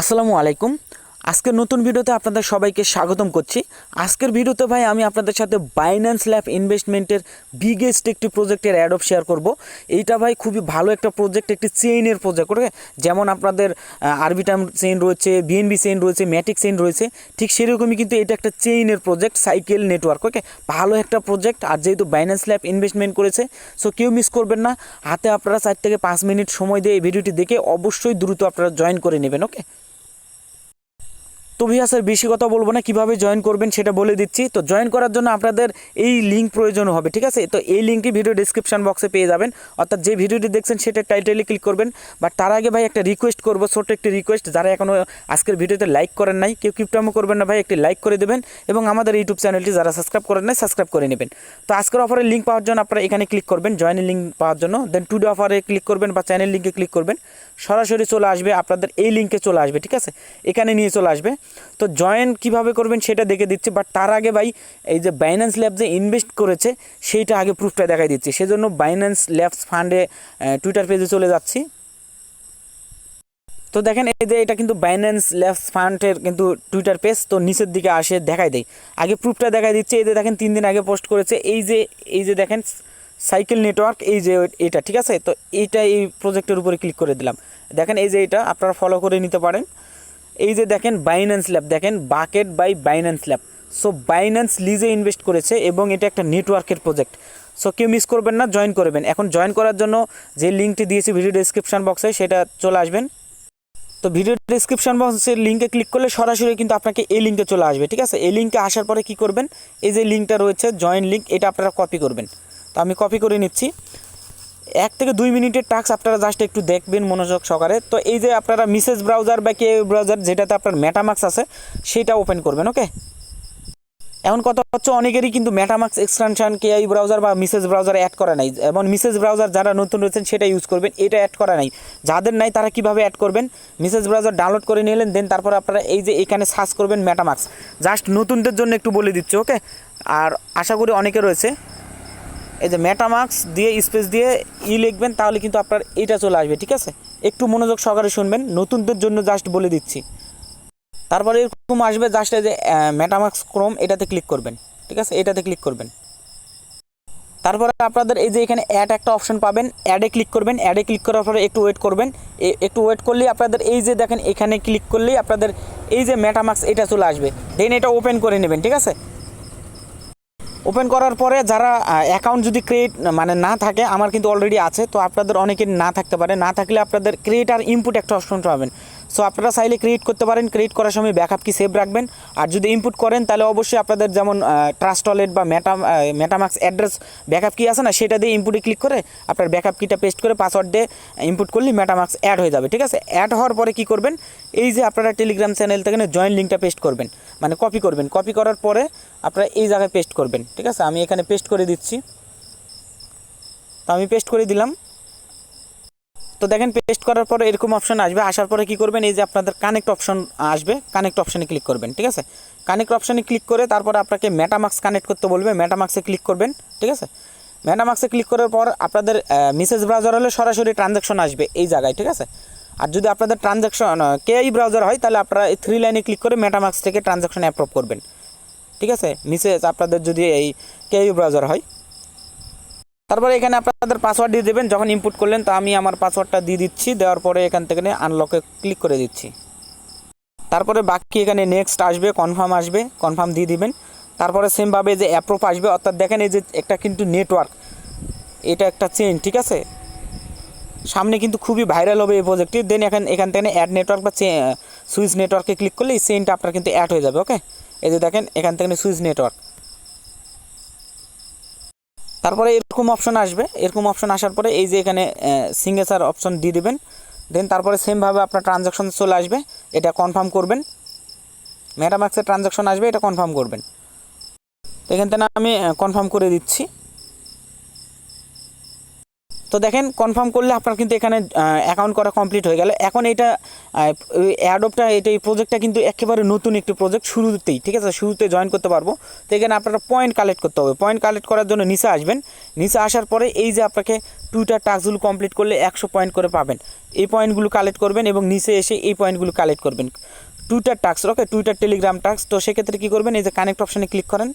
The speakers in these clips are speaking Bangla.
আসসালামু আলাইকুম। আজকের নতুন ভিডিওতে আপনাদের সবাইকে স্বাগতম করছি। আজকের ভিডিওতে ভাই আমি আপনাদের সাথে বাইন্যান্স ল্যাব ইনভেস্টমেন্টের বিগেস্ট একটি প্রজেক্টের অ্যাড অফ শেয়ার করব। এইটা ভাই খুবই ভালো একটা প্রজেক্ট একটি চেইনের প্রজেক্ট ওকে? যেমন আপনাদের আরবিটাম চেইন রয়েছে বিএনবি চেইন রয়েছে ম্যাটিক চেইন রয়েছে, ঠিক সেরকমই কিন্তু এটা একটা চেইনের প্রজেক্ট সাইকেল নেটওয়ার্ক ওকে? ভালো একটা প্রজেক্ট আর যেহেতু বাইন্যান্স ল্যাব ইনভেস্টমেন্ট করেছে সো কেউ মিস করবেন না। হাতে আপনারা চার থেকে পাঁচ মিনিট সময় দিয়ে এই ভিডিওটি দেখে অবশ্যই দ্রুত আপনারা জয়েন করে নেবেন, ওকে? তো ভিয়া স্যার বেশি কথা বলব না, কীভাবে জয়েন করবেন সেটা বলে দিচ্ছি। তো জয়েন করার জন্য আপনাদের এই লিঙ্ক প্রয়োজন হবে, ঠিক আছে? তো এই লিঙ্কটি ভিডিও ডিসক্রিপশন বক্সে পেয়ে যাবেন। অর্থাৎ যে ভিডিওটি দেখছেন সেটা টাইটেলে ক্লিক করবেন। বাট তার আগে ভাই একটা রিকোয়েস্ট করব, ছোট্ট একটি রিকোয়েস্ট যারা এখনও আজকের ভিডিওতে লাইক করেন নাই, কেউ কিপটামো করবেন না ভাই, একটি লাইক করে দেবেন। এবং আমাদের ইউটিউব চ্যানেলটি যারা সাবস্ক্রাইব করেন নাই সাবস্ক্রাইব করে নেবেন। তো আজকের অফারের লিঙ্ক পাওয়ার জন্য আপনারা এখানে ক্লিক করবেন জয়েনের লিঙ্ক পাওয়ার জন্য। দেন টুডে অফারে ক্লিক করবেন বা চ্যানেল লিঙ্কে ক্লিক করবেন। সরাসরি চলে আসবে, আপনাদের এই লিঙ্কে চলে আসবে, ঠিক আছে? এখানে নিয়ে চলে আসবে। তো জয়েন কীভাবে করবেন সেটা দেখে দিচ্ছি বাট তার আগে ভাই, এই যে বাইন্যান্স ল্যাব যে ইনভেস্ট করেছে, সেইটা আগে প্রুফটা দেখাই দিচ্ছি। সেজন্য বাইন্যান্স ল্যাবস ফান্ডে টুইটার পেজে চলে যাচ্ছি। তো দেখেন, এই যে এটা কিন্তু বাইন্যান্স ল্যাবস ফান্ডের কিন্তু টুইটার পেজ তো নিচের দিকে আসে, দেখাই দেয় আগে প্রুফটা দেখাই দিচ্ছে, এই যে দেখেন, তিন দিন আগে পোস্ট করেছে, এই যে এই যে দেখেন সাইকেল নেটওয়ার্ক এই যে এটা, ঠিক আছে? তো এইটা এই প্রজেক্টের উপরে ক্লিক করে দিলাম। দেখেন এই যে এটা, আপনারা ফলো করে নিতে পারেন। এই যে দেখেন বাইন্যান্স ল্যাব দেখেন backed by Binance lab so Binance লিজে ইনভেস্ট করেছে এবং এটা একটা নেটওয়ার্কের প্রজেক্ট সো কেউ মিস করবেন না জয়েন করবেন। এখন জয়েন করার জন্য যে লিঙ্কটি দিয়েছি ভিডিও ডিসক্রিপশন বক্সে সেটা চলে আসবেন। তো ভিডিও ডিসক্রিপশন বক্সের লিঙ্কে ক্লিক করলে সরাসরি কিন্তু আপনাকে এই লিঙ্কে চলে আসবে, ঠিক আছে? এই লিঙ্কে আসার পরে কি করবেন? এই যে লিঙ্কটা রয়েছে জয়েন লিঙ্ক এটা আপনারা কপি করবেন। তো আমি কপি করে নিচ্ছি। এক থেকে দুই মিনিটের টাস্ক আপনারা জাস্ট একটু দেখবেন মনোযোগ সহকারে। তো এই যে আপনারা মিসেস ব্রাউজার বা কে ব্রাউজার যেটাতে আপনার মেটামাক্স আছে, সেটা ওপেন করবেন ওকে এখন কথা হচ্ছে অনেকেরই কিন্তু মেটামাক্স এক্সটেনশন কেআই ব্রাউজার বা মিসেস ব্রাউজার অ্যাড করা নাই। এবং মিসেস ব্রাউজার যারা নতুন রয়েছেন, সেটা ইউজ করবেন, এটা অ্যাড করা নাই। যাদের নাই, তারা কীভাবে অ্যাড করবেন? মিসেস ব্রাউজার ডাউনলোড করে নিলেন দেন তারপর আপনারা এই যে এখানে সার্চ করবেন মেটামাক্স জাস্ট নতুনদের জন্য একটু বলে দিচ্ছি ওকে আর আশা করি অনেকে রয়েছে। এই যে মেটামার্কস দিয়ে স্পেস দিয়ে ই লিখবেন, তাহলে কিন্তু আপনার এটা চলে আসবে, ঠিক আছে? একটু মনোযোগ সহকারে শুনবেন, নতুনদের জন্য জাস্ট বলে দিচ্ছি। তারপরে এরকম আসবে জাস্ট এই যে মেটামার্কস ক্রোম এটাতে ক্লিক করবেন, ঠিক আছে? এটাতে ক্লিক করবেন। তারপরে আপনাদের এই যে এখানে অ্যাড একটা অপশন পাবেন অ্যাডে ক্লিক করবেন অ্যাডে ক্লিক করার পরে একটু ওয়েট করবেন। একটু ওয়েট করলেই আপনাদের এই যে দেখেন, এখানে ক্লিক করলেই আপনাদের এই যে মেটামার্কস এটা চলে আসবে। দেন এটা ওপেন করে নেবেন, ঠিক আছে? ওপেন করার পরে যারা অ্যাকাউন্ট যদি ক্রিয়েট মানে না থাকে, আমার কিন্তু অলরেডি আছে, তো আপনাদের অনেকের না থাকতে পারে। না থাকলে আপনাদের ক্রিয়েট আর ইনপুট একটা অপশন পাবেন। সো আপনারা চাইলে ক্রিয়েট করতে পারেন। ক্রিয়েট করার সময় ব্যাকআপ কি সেভ রাখবেন। আর যদি ইনপুট করেন, তাহলে অবশ্যই আপনাদের যেমন ট্রাস্ট ওয়ালেট বা মেটা মেটামাক্স অ্যাড্রেস ব্যাকআপ কি আছে না, সেটা দিয়ে ইনপুটে ক্লিক করে আপনার ব্যাকআপ কিটা পেস্ট করে পাসওয়ার্ড দিয়ে ইনপুট করলে মেটামাক্স অ্যাড হয়ে যাবে, ঠিক আছে? অ্যাড হওয়ার পরে কি করবেন? এই যে আপনারা টেলিগ্রাম চ্যানেল থেকে জয়েন লিঙ্কটা পেস্ট করবেন মানে কপি করবেন। কপি করার পরে আপনারা এই জায়গায় পেস্ট করবেন, ঠিক আছে? আমি এখানে পেস্ট করে দিচ্ছি। তো আমি পেস্ট করে দিলাম। তো দেখেন পেস্ট করার পরে এরকম অপশন আসবে। আসার পরে কি করবেন, এই যে আপনাদের কানেক্ট অপশন আসবে কানেক্ট অপশনে ক্লিক করবেন, ঠিক আছে? কানেক্ট অপশনে ক্লিক করে তারপরে আপনাকে মেটামাক্স কানেক্ট করতে বলবে মেটামাক্সে ক্লিক করবেন, ঠিক আছে? মেটামাক্সে ক্লিক করার পর আপনাদের মেসেজ ব্রাউজার হলে সরাসরি ট্রানজ্যাকশন আসবে এই জায়গায়, ঠিক আছে? আর যদি আপনাদের ট্রানজ্যাকশন কেআই ব্রাউজার হয়, তাহলে আপনারা এই থ্রি লাইনে ক্লিক করে মেটামাক্স থেকে ট্রানজ্যাকশন অ্যাপ্রুভ করবেন, ঠিক আছে? মেসেজ আপনাদের যদি এই কেআই ব্রাউজার হয় তারপরে এখানে আপনাদের পাসওয়ার্ড দিয়ে দেবেন, যখন ইনপুট করলেন তো আমি আমার পাসওয়ার্ডটা দিয়ে দিচ্ছি, দেওয়ার পরে এখান থেকে আনলকে ক্লিক করে দিচ্ছি। তারপরে বাকি এখানে নেক্সট আসবে কনফার্ম আসবে কনফার্ম দিয়ে দিবেন। তারপরে সেমভাবে যে অ্যাপ্রুভ আসবে, অর্থাৎ দেখেন এই যে একটা কিন্তু নেটওয়ার্ক এটা একটা চেন ঠিক আছে? সামনে কিন্তু খুবই ভাইরাল হবে এই প্রজেক্টটি দেন এখান এখান থেকে অ্যাড নেটওয়ার্ক বা সুইচ নেটওয়ার্কে ক্লিক করলে এই চেনটা আপনার কিন্তু অ্যাড হয়ে যাবে ওকে এই যে দেখেন, এখান থেকে সুইচ নেটওয়ার্ক তারপরে এরকম অপশন আসবে। এরকম অপশন আসার পরে এই যে এখানে সিঙ্গেচার অপশন দিয়ে দেবেন। দেন তারপরে সেমভাবে আপনার ট্রানজাকশন চলে আসবে। এটা কনফার্ম করবেন। মেটামাক্সের ট্রানজাকশন আসবে, এটা কনফার্ম করবেন। এখান থেকে আমি কনফার্ম করে দিচ্ছি। তো দেখেন কনফার্ম করলে আপনার কিন্তু এখানে অ্যাকাউন্ট করা কমপ্লিট হয়ে গেল। এখন এটা অ্যাডপটা এটা এই প্রজেক্টটা কিন্তু একেবারে নতুন একটি প্রজেক্ট শুরুতেই, ঠিক আছে? শুরুতে জয়েন করতে পারব। তো এখানে আপনারা পয়েন্ট কালেক্ট করতে হবে। পয়েন্ট কালেক্ট করার জন্য নিচে আসবেন। নিচে আসার পরে এই যে আপনাকে টুইটার টাস্কগুলো কমপ্লিট করলে একশো পয়েন্ট করে পাবেন। এই পয়েন্টগুলো কালেক্ট করবেন এবং নিচে এসে এই পয়েন্টগুলো কালেক্ট করবেন। Twitter task okay Twitter Telegram task তো সেক্ষেত্রে কী করবেন? এই যে কানেক্ট অপশানে ক্লিক করেন।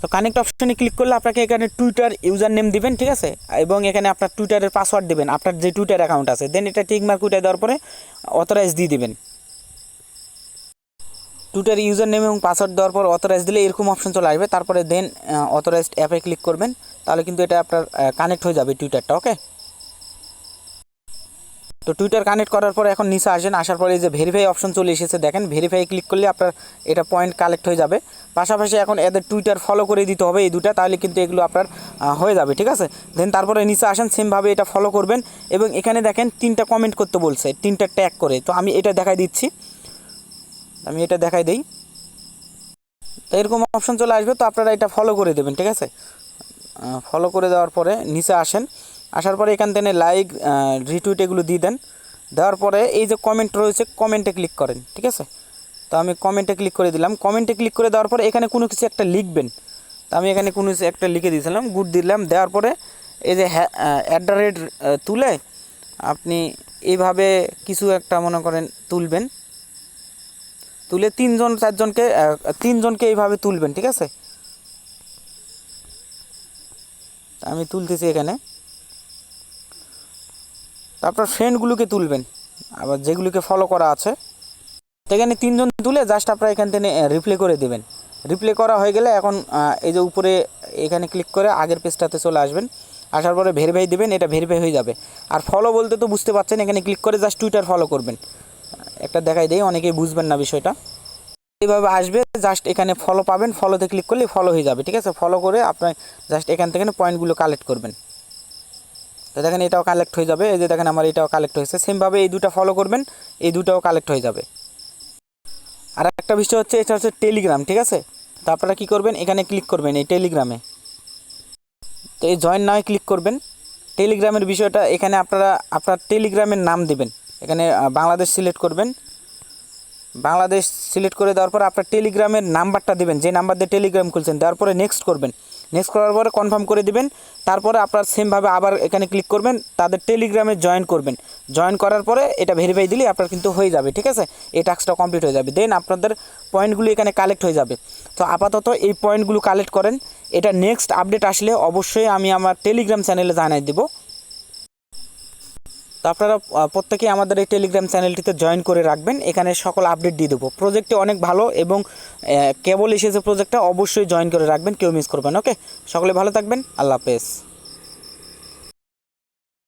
তো কানেক্ট অপশনে ক্লিক করলে আপনাকে এখানে টুইটার ইউজার নেম দিবেন, ঠিক আছে? এবং এখানে আপনার টুইটারের পাসওয়ার্ড দেবেন। আপনার যে টুইটার অ্যাকাউন্ট আছে দেন এটা টিক মার্ক উঠে দেওয়ার পরে অথরাইজ দিয়ে দিবেন। টুইটার ইউজার নেম এবং পাসওয়ার্ড দেওয়ার পর অথরাইজ দিলে এরকম অপশন চলে আসবে। তারপরে দেন অথরাইজড অ্যাপে ক্লিক করবেন। তাহলে কিন্তু এটা আপনার কানেক্ট হয়ে যাবে টুইটারটা ওকে তো টুইটার কানেক্ট করার পর এখন নিচে আসেন, আসার পরে এই যে ভেরিফাই অপশন চলে এসেছে, দেখেন ভেরিফাই ক্লিক করলে আপনার এটা পয়েন্ট কালেক্ট হয়ে যাবে। পাশাপাশি এখন এদের টুইটার ফলো করে দিতে হবে এই দুটা, তাহলে কিন্তু এগুলো আপনার হয়ে যাবে, ঠিক আছে? দেন তারপরে নিচে আসেন সেমভাবে এটা ফলো করবেন এবং এখানে দেখেন তিনটা কমেন্ট করতে বলছে, তিনটা ট্যাগ করে। তো আমি এটা দেখাই দিচ্ছি। আমি এটা দেখাই দিই। তো এরকম অপশন চলে আসবে, তো আপনারা এটা ফলো করে দেবেন, ঠিক আছে? ফলো করে দেওয়ার পরে নিচে আসেন। আসার পরে এখান থেকে লাইক রিটুইট এগুলো দিয়ে দেন। দেওয়ার পরে এই যে কমেন্ট রয়েছে কমেন্টে ক্লিক করেন, ঠিক আছে? তো আমি কমেন্টে ক্লিক করে দিলাম। কমেন্টে ক্লিক করে দেওয়ার পরে এখানে কোনো কিছু একটা লিখবেন। তো আমি এখানে কোনো কিছু একটা লিখে দিয়েছিলাম গুড দিলাম। দেওয়ার পরে এই যে অ্যাট রেট তুলে আপনি এইভাবে কিছু একটা মনে করেন তুলবেন। তুলে তিনজন, চারজনকে তিনজনকে এইভাবে তুলবেন, ঠিক আছে? আমি তুলতেছি এখানে। তারপর ফ্রেন্ডগুলোকে তুলবেন। আবার যেগুলোকে ফলো করা আছে। সেখানে তিনজন তুলে জাস্ট আপনারা এখান থেকে রিপ্লে করে দেবেন। রিপ্লে করা হয়ে গেলে এখন এই যে উপরে এখানে ক্লিক করে আগের পেজটাতে চলে আসবেন। আসার পরে ভেরিফাই দেবেন, এটা ভেরিফাই হয়ে যাবে। আর ফলো বলতে তো বুঝতে পারছেন, এখানে ক্লিক করে জাস্ট টুইটার ফলো করবেন। একটা দেখাই দেই অনেকেই বুঝবেন না বিষয়টা। এইভাবে আসবে জাস্ট এখানে ফলো পাবেন ফলোতে ক্লিক করলে ফলো হয়ে যাবে, ঠিক আছে? ফলো করে আপনার জাস্ট এখান থেকে পয়েন্টগুলো কালেক্ট করবেন। তো দেখেন এটাও কালেক্ট হয়ে যাবে। এই যে দেখেন আমার এটাও কালেক্ট হয়েছে। সেমভাবে এই দুটো ফলো করবেন, এই দুটাও কালেক্ট হয়ে যাবে। আর একটা বিষয় হচ্ছে, এটা হচ্ছে টেলিগ্রাম ঠিক আছে? তো আপনারা কী করবেন? এখানে ক্লিক করবেন এই টেলিগ্রামে তো এই জয়েন নামে ক্লিক করবেন। টেলিগ্রামের বিষয়টা, এখানে আপনারা, আপনার টেলিগ্রামের নাম দেবেন। এখানে বাংলাদেশ সিলেক্ট করবেন। বাংলাদেশ সিলেক্ট করে দেওয়ার পর আপনার টেলিগ্রামের নাম্বারটা দেবেন। যে নাম্বার দিয়ে টেলিগ্রাম খুলছেন, দেওয়ার পরে নেক্সট করবেন। নেক্সট করার পরে কনফার্ম করে দিবেন। তারপরে আপনার সেমভাবে আবার এখানে ক্লিক করবেন, তাদের টেলিগ্রামে জয়েন করবেন। জয়েন করার পরে এটা ভেরিফাই দিলে আপনার কিন্তু হয়ে যাবে, ঠিক আছে? এই টাস্কটা কমপ্লিট হয়ে যাবে। দেন আপনাদের পয়েন্টগুলো এখানে কালেক্ট হয়ে যাবে। তো আপাতত এই পয়েন্টগুলো কালেক্ট করেন। এটা নেক্সট আপডেট আসলে অবশ্যই আমি আমার টেলিগ্রাম চ্যানেলে জানাই দেবো। তো আপনারা প্রত্যেকেই আমাদের এই টেলিগ্রাম চ্যানেলটিতে জয়েন করে রাখবেন। এখানে সকল আপডেট দিয়ে দেবো। প্রজেক্টটি অনেক ভালো এবং কেবল এসেছে প্রজেক্টটা অবশ্যই জয়েন করে রাখবেন, কেউ মিস করবেন ওকে সকলে ভালো থাকবেন, আল্লাহ হাফেজ।